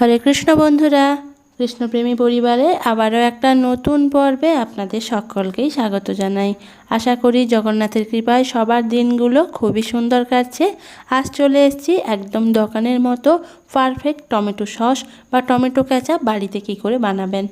হরে কৃষ্ণ বন্ধুরা, কৃষ্ণপ্রেমী পরিবারে আবারও একটা নতুন পর্বে আপনাদের সকলকেই স্বাগত জানাই। আশা করি জগন্নাথের কৃপায় সবার দিনগুলো খুবই সুন্দর কাটছে। আজ চলে এসেছি একদম দোকানের মতো পারফেক্ট টমেটো সস বা টমেটো কেঁচা বাড়িতে কি করে বানাবেন।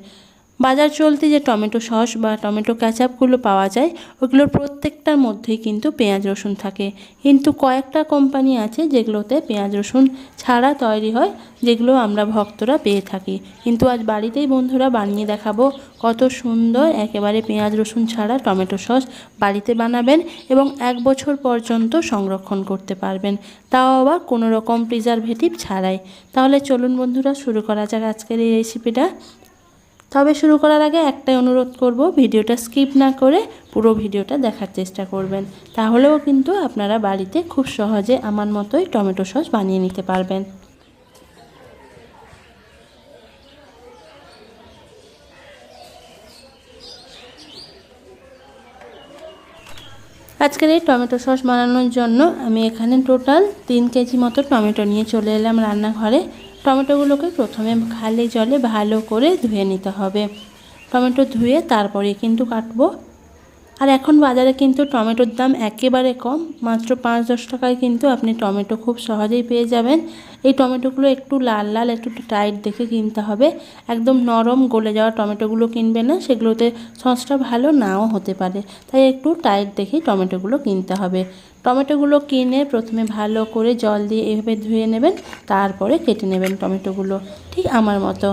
বাজার চলতি যে টমেটো সস বা টমেটো ক্যাচাপগুলো পাওয়া যায়, ওগুলোর প্রত্যেকটার মধ্যেই কিন্তু পেঁয়াজ রসুন থাকে। কিন্তু কয়েকটা কোম্পানি আছে যেগুলোতে পেঁয়াজ রসুন ছাড়া তৈরি হয়, যেগুলো আমরা ভক্তরা পেয়ে থাকি। কিন্তু আজ বাড়িতেই বন্ধুরা বানিয়ে দেখাবো কত সুন্দর একেবারে পেঁয়াজ রসুন ছাড়া টমেটো সস বাড়িতে বানাবেন এবং এক বছর পর্যন্ত সংরক্ষণ করতে পারবেন। তাও আবার কোনো রকম প্রিজারভেটিভ ছাড়াই। তাহলে চলুন বন্ধুরা, শুরু করা যাক আজকের এই রেসিপিটা তবে শুরু করার আগে একটাই অনুরোধ করব, ভিডিওটা স্কিপ না করে পুরো ভিডিওটা দেখার চেষ্টা করবেন। তাহলেও কিন্তু আপনারা বাড়িতে খুব সহজে আমার মতোই টমেটো সস বানিয়ে নিতে পারবেন। আজকের এই টমেটো সস বানানোর জন্য আমি এখানে টোটাল তিন কেজি মতো টমেটো নিয়ে চলে এলাম রান্নাঘরে। টমেটোগুলোকে প্রথমে খালি জলে ভালো করে ধুয়ে নিতে হবে। টমেটো ধুয়ে তারপরে কিন্তু কাটবো আর এখন বাজারে কিন্তু টমেটোর দাম একেবারে কম, মাত্র পাঁচ দশ টাকায় কিন্তু আপনি টমেটো খুব সহজেই পেয়ে যাবেন। এই টমেটোগুলো একটু লাল লাল, একটু টাইট দেখে কিনতে হবে। একদম নরম গলে যাওয়া টমেটোগুলো কিনবে না, সেগুলোতে সসটা ভালো নাও হতে পারে। তাই একটু টাইট দেখেই টমেটোগুলো কিনতে হবে। টমেটোগুলো কিনে প্রথমে ভালো করে জল দিয়ে এভাবে ধুয়ে নেবেন, তারপরে কেটে নেবেন টমেটোগুলো। ঠিক আমার মতো।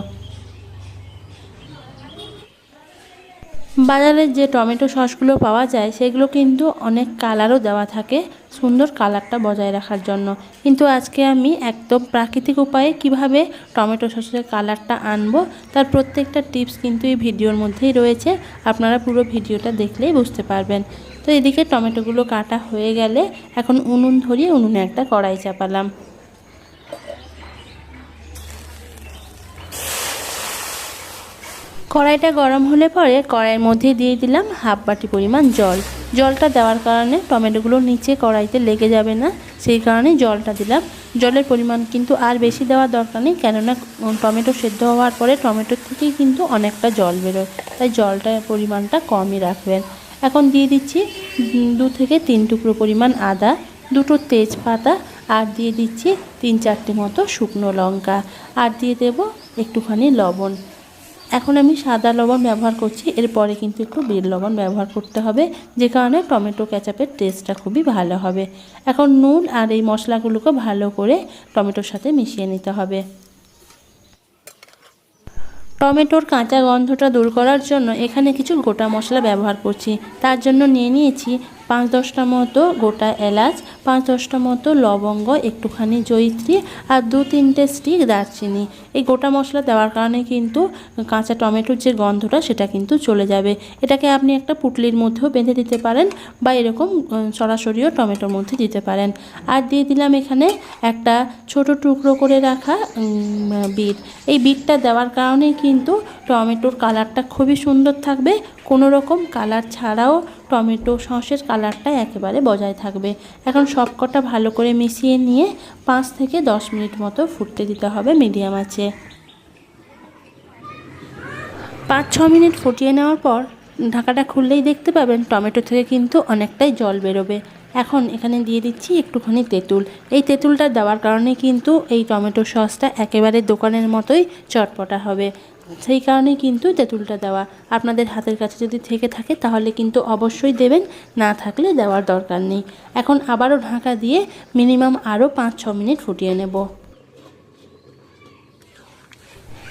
বাজারের যে টমেটো সসগুলো পাওয়া যায়, সেগুলো কিন্তু অনেক কালারও দেওয়া থাকে, সুন্দর কালারটা বজায় রাখার জন্য। কিন্তু আজকে আমি একদম প্রাকৃতিক উপায়ে কীভাবে টমেটো সসের কালারটা আনব, তার প্রত্যেকটা টিপস কিন্তু এই ভিডিওর মধ্যেই রয়েছে, আপনারা পুরো ভিডিওটা দেখলেই বুঝতে পারবেন। তো এদিকে টমেটোগুলো কাটা হয়ে গেলে এখন উনুন ধরিয়ে উনুনে একটা কড়াই চাপালাম। কড়াইটা গরম হলে পরে কড়াইয়ের মধ্যে দিয়ে দিলাম হাফ বাটি পরিমাণ জল। জলটা দেওয়ার কারণে টমেটোগুলো নিচে কড়াইতে লেগে যাবে না, সেই কারণে জলটা দিলাম। জলের পরিমাণ কিন্তু আর বেশি দেওয়ার দরকার নেই, কেননা টমেটো সেদ্ধ হওয়ার পরে টমেটোর থেকেই কিন্তু অনেকটা জল বেরোয়, তাই জলটার পরিমাণটা কমই রাখবেন। এখন দিয়ে দিচ্ছি দু থেকে তিন টুকরো পরিমাণ আদা, দুটো তেজপাতা, আর দিয়ে দিচ্ছি তিন চারটে মতো শুকনো লঙ্কা। আর দিয়ে দেব একটুখানি লবণ। এখন আমি সাদা লবণ ব্যবহার করছি, এরপরে কিন্তু একটু বিট লবণ ব্যবহার করতে হবে, যে কারণে টমেটো ক্যাচাপের টেস্টটা খুবই ভালো হবে। এখন নুন আর এই মশলাগুলোকে ভালো করে টমেটোর সাথে মিশিয়ে নিতে হবে। টমেটোর কাঁচা গন্ধটা দূর করার জন্য এখানে কিছু গোটা মশলা ব্যবহার করছি। তার জন্য নিয়ে নিয়েছি পাঁচ দশটা মতো গোটা এলাচ, পাঁচ দশটা মতো লবঙ্গ, একটুখানি জৈত্রী আর দু তিনটে স্টিক দারচিনি। এই গোটা মশলা দেওয়ার কারণে কিন্তু কাঁচা টমেটোর যে গন্ধটা সেটা কিন্তু চলে যাবে। এটাকে আপনি একটা পুটলির মধ্যেও বেঁধে দিতে পারেন বা এরকম সরাসরিও টমেটোর মধ্যে দিতে পারেন। আর দিয়ে দিলাম এখানে একটা ছোট টুকরো করে রাখা বিট। এই বিটটা দেওয়ার কারণে কিন্তু টমেটোর কালারটা খুবই সুন্দর থাকবে কোনো রকম কালার ছাড়াও টমেটো সসের কালারটা একেবারে বজায় থাকবে। এখন সবকটা ভালো করে মিশিয়ে নিয়ে পাঁচ থেকে দশ মিনিট মতো ফুটতে দিতে হবে মিডিয়াম আছে পাঁচ, ছ মিনিট ফুটিয়ে নেওয়ার পর ঢাকাটা খুললেই দেখতে পাবেন টমেটো থেকে কিন্তু অনেকটাই জল বেরোবে। এখন এখানে দিয়ে দিচ্ছি একটুখানি তেঁতুল। এই তেঁতুলটা দেওয়ার কারণে কিন্তু এই টমেটো সসটা একেবারে দোকানের মতোই চটপটা হবে। সেই কারণেই কিন্তু তেঁতুলটা দেওয়া। আপনাদের হাতের কাছে যদি থেকে থাকে, তাহলে কিন্তু অবশ্যই দেবেন, না থাকলে দেওয়ার দরকার নেই। এখন আবারও ঢাকা দিয়ে মিনিমাম আরও পাঁচ ছ মিনিট ফুটিয়ে নেব।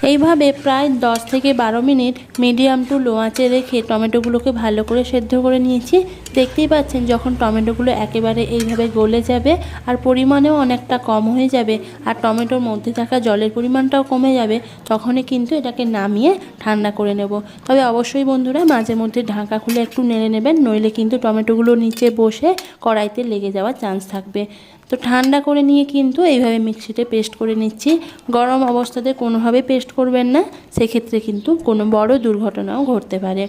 এইভাবে প্রায় দশ থেকে বারো মিনিট মিডিয়াম টু লো আঁচে রেখে টমেটোগুলোকে ভালো করে সেদ্ধ করে নিয়েছি। দেখতেই পাচ্ছেন যখন টমেটোগুলো একেবারে এইভাবে গলে যাবে আর পরিমাণেও অনেকটা কম হয়ে যাবে আর টমেটোর মধ্যে থাকা জলের পরিমাণটাও কমে যাবে, তখনই কিন্তু এটাকে নামিয়ে ঠান্ডা করে নেব। তবে অবশ্যই বন্ধুরা মাঝে মধ্যে ঢাকা খুলে একটু নেড়ে নেবেন, নইলে কিন্তু টমেটোগুলো নিচে বসে কড়াইতে লেগে যাওয়ার চান্স থাকবে। তো ঠান্ডা করে নিয়ে কিন্তু এইভাবে মিক্সিতে পেস্ট করে নিচ্ছি। গরম অবস্থাতে কোনোভাবে পেস্ট করবেন না, সেক্ষেত্রে কিন্তু কোনো বড় দুর্ঘটনাও ঘটতে পারে।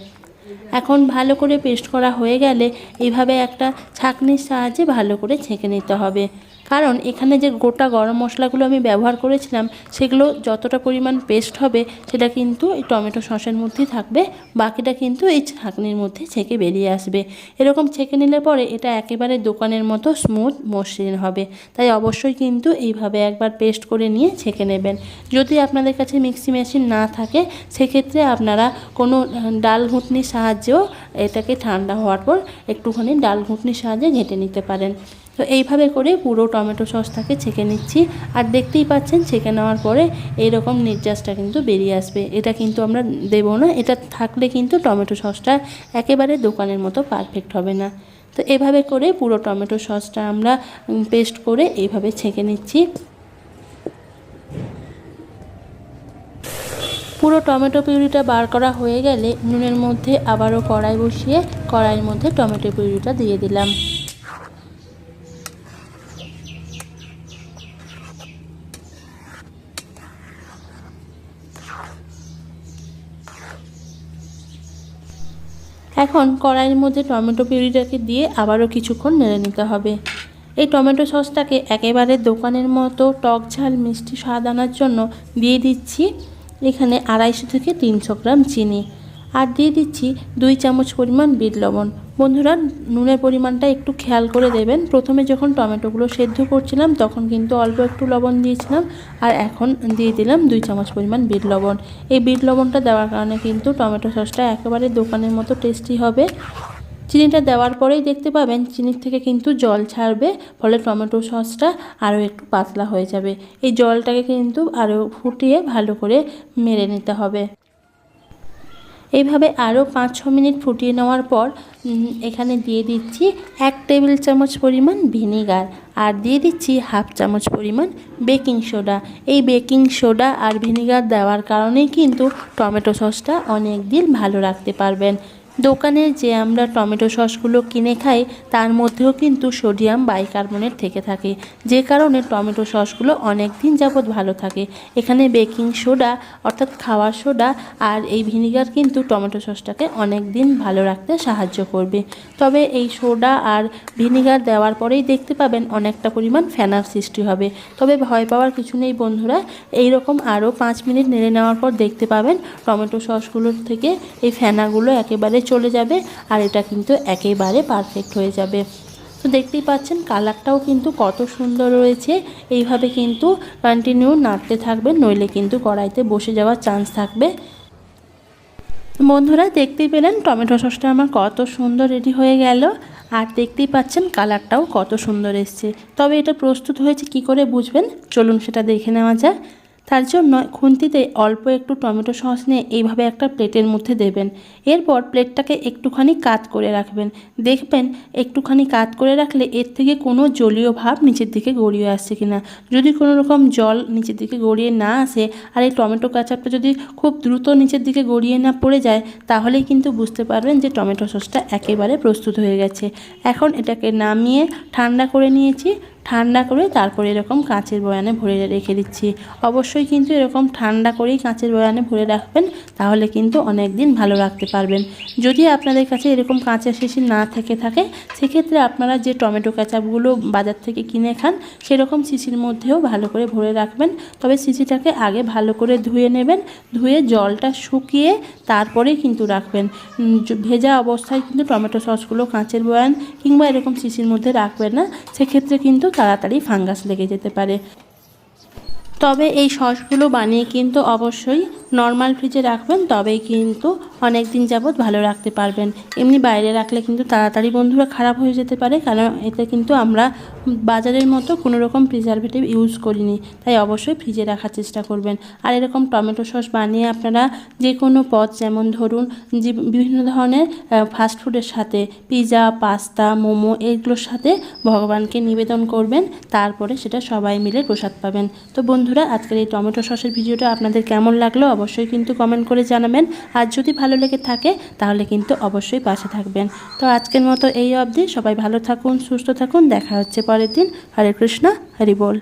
এখন ভালো করে পেস্ট করা হয়ে গেলে এইভাবে একটা ছাঁকনির সাহায্যে ভালো করে ছেঁকে নিতে হবে। কারণ এখানে যে গোটা গরম মশলাগুলো আমি ব্যবহার করেছিলাম, সেগুলো যতটা পরিমাণ পেস্ট হবে, সেটা কিন্তু এই টমেটো সসের মধ্যেই থাকবে, বাকিটা কিন্তু এই ছাঁকনির মধ্যে ছেঁকে বেরিয়ে আসবে। এরকম ছেঁকে নিলে পরে এটা একেবারে দোকানের মতো স্মুথ মসৃণ হবে। তাই অবশ্যই কিন্তু এইভাবে একবার পেস্ট করে নিয়ে ছেঁকে নেবেন। যদি আপনাদের কাছে মিক্সি মেশিন না থাকে, সেক্ষেত্রে আপনারা কোনো ডাল ঘুটনির সাহায্যেও এটাকে ঠান্ডা হওয়ার পর একটুখানি ডাল ঘুটনির সাহায্যে ঘেঁটে নিতে পারেন। তো এইভাবে করে পুরো টমেটো সসটাকে ছেঁকে নিচ্ছি। আর দেখতেই পাচ্ছেন, ছেঁকে নেওয়ার পরে এইরকম নির্যাসটা কিন্তু বেরিয়ে আসবে। এটা কিন্তু আমরা দেবো না, এটা থাকলে কিন্তু টমেটো সসটা একেবারে দোকানের মতো পারফেক্ট হবে না। তো এভাবে করে পুরো টমেটো সসটা আমরা পেস্ট করে এইভাবে ছেঁকে নিচ্ছি। পুরো টমেটো পিউরিটা বার করা হয়ে গেলে নুনের মধ্যে আবারও কড়াই বসিয়ে কড়াইয়ের মধ্যে টমেটো পিউরিটা দিয়ে দিলাম। এখন কড়াইয়ের মধ্যে টমেটো পিউরিটাকে দিয়ে আবারও কিছুক্ষণ নেড়ে নিতে হবে। এই টমেটো সসটাকে একেবারে দোকানের মতো টক ঝাল, মিষ্টি স্বাদ আনার জন্য দিয়ে দিচ্ছি। এখানে আড়াইশো থেকে তিনশো গ্রাম চিনি। আর দিয়ে দিচ্ছি দুই চামচ পরিমাণ বিট লবণ। বন্ধুরা, নুনের পরিমাণটা একটু খেয়াল করে দেবেন। প্রথমে যখন টমেটোগুলো সেদ্ধ করছিলাম, তখন কিন্তু অল্প একটু লবণ দিয়েছিলাম আর এখন দিয়ে দিলাম দুই চামচ পরিমাণ বিট লবণ। এই বিট লবণটা দেওয়ার কারণে কিন্তু টমেটো সসটা একেবারে দোকানের মতো টেস্টি হবে। চিনিটা দেওয়ার পরেই দেখতে পাবেন, চিনির থেকে কিন্তু জল ছাড়বে, ফলে টমেটো সসটা আরও একটু পাতলা হয়ে যাবে। এই জলটাকে কিন্তু আরও ফুটিয়ে ভালো করে মেরে নিতে হবে। এইভাবে আরও পাঁচ, ছ মিনিট ফুটিয়ে নেওয়ার পর এখানে দিয়ে দিচ্ছি এক টেবিল চামচ পরিমাণ ভিনিগার আর দিয়ে দিচ্ছি হাফ চামচ পরিমাণ বেকিং সোডা। এই বেকিং সোডা আর ভিনিগার দেওয়ার কারণেই কিন্তু টমেটো সসটা অনেক দিন ভালো রাখতে পারবেন। দোকানের যে আমরা টমেটো সসগুলো কিনে খাই, তার মধ্যেও কিন্তু সোডিয়াম বাইকার্বনেট থেকে থাকে। যে কারণে টমেটো সসগুলো অনেক দিন যাবৎ ভালো থাকে। এখানে বেকিং সোডা, অর্থাৎ খাওয়ার সোডা আর এই ভিনিগার কিন্তু টমেটো সসটাকে অনেক দিন ভালো রাখতে সাহায্য করবে। তবে এই সোডা আর ভিনিগার দেওয়ার পরেই দেখতে পাবেন অনেকটা পরিমাণ ফেনার সৃষ্টি হবে। তবে ভয় পাওয়ার কিছু নেই বন্ধুরা এই রকম আরও পাঁচ মিনিট নেড়ে নেওয়ার পর দেখতে পাবেন টমেটো সসগুলোর থেকে এই ফেনাগুলো একেবারে চলে যাবে আর এটা কিন্তু একেবারে পারফেক্ট হয়ে যাবে। তো দেখতেই পাচ্ছেন কালারটাও কিন্তু কত সুন্দর রয়েছে। এইভাবে কিন্তু কন্টিনিউ নাড়তে থাকবেন নইলে কিন্তু কড়াইতে বসে যাওয়ার চান্স থাকবে। বন্ধুরা, দেখতেই পেলেন টমেটো সসটা আমার কত সুন্দর রেডি হয়ে গেল। আর দেখতেই পাচ্ছেন কালারটাও কত সুন্দর এসছে। তবে এটা প্রস্তুত হয়েছে কি করে বুঝবেন? চলুন সেটা দেখে নেওয়া যায় তার জন্য খুন্তিতে অল্প একটু টমেটো সস নিয়ে এইভাবে একটা প্লেটের মধ্যে দেবেন। এরপর প্লেটটাকে একটুখানি কাত করে রাখবেন। দেখবেন একটুখানি কাত করে রাখলে এর থেকে কোনো জলীয় ভাব নিচের দিকে গড়িয়ে আসছে কিনা। যদি কোনো রকম জল নিচের দিকে গড়িয়ে না আসে আর এই টমেটো কাচাপটা যদি খুব দ্রুত নিচের দিকে গড়িয়ে না পড়ে যায়, তাহলেই কিন্তু বুঝতে পারবেন যে টমেটো সসটা একেবারে প্রস্তুত হয়ে গেছে। এখন এটাকে নামিয়ে ঠান্ডা করে নিয়েছি। ঠান্ডা করে তারপরে এরকম কাঁচের বয়ানে ভরে রেখে দিচ্ছি। অবশ্যই কিন্তু এরকম ঠান্ডা করেই কাঁচের বয়ানে ভরে রাখবেন, তাহলে কিন্তু অনেক দিন ভালো রাখতে পারবেন। যদি আপনাদের কাছে এরকম কাঁচের শিশি না থেকে থাকে, সেক্ষেত্রে আপনারা যে টমেটো কেচাপগুলো বাজার থেকে কিনে খান, সেরকম শিশির মধ্যেও ভালো করে ভরে রাখবেন। তবে শিশিটাকে আগে ভালো করে ধুয়ে নেবেন, ধুয়ে জলটা শুকিয়ে তারপরে কিন্তু রাখবেন। ভেজা অবস্থায় কিন্তু টমেটো সসগুলো কাঁচের বয়ান কিংবা এরকম শিশির মধ্যে রাখবেন না, সেক্ষেত্রে কিন্তু তাড়াতাড়ি ফাঙ্গাস লেগে যেতে পারে। তবে এই সসগুলো বানিয়ে কিন্তু অবশ্যই নর্মাল ফ্রিজে রাখবেন, তবেই কিন্তু অনেক দিন যাবৎ ভালো রাখতে পারবেন। এমনি বাইরে রাখলে কিন্তু তাড়াতাড়ি বন্ধুরা খারাপ হয়ে যেতে পারে, কারণ এতে কিন্তু আমরা বাজারের মতো কোনো রকম প্রিজারভেটিভ ইউজ করিনি, তাই অবশ্যই ফ্রিজে রাখার চেষ্টা করবেন। আর এরকম টমেটো সস বানিয়ে আপনারা যে কোনো পদ, যেমন ধরুন যে বিভিন্ন ধরনের ফাস্টফুডের সাথে পিৎজা পাস্তা মোমো এইগুলোর সাথে ভগবানকে নিবেদন করবেন, তারপরে সেটা সবাই মিলে প্রসাদ পাবেন। তো বন্ধুরা, আজকের এই টমেটো সসের ভিডিওটা আপনাদের কেমন লাগল অবশ্যই কিন্তু কমেন্ট করে জানাবেন। আর যদি ভালো লেগে থাকে, তাহলে কিন্তু অবশ্যই পাশে থাকবেন। তো আজকের মতো এই অবধি, সবাই ভালো থাকুন, সুস্থ থাকুন, দেখা হচ্ছে পরের দিন হরে কৃষ্ণ হরি বল।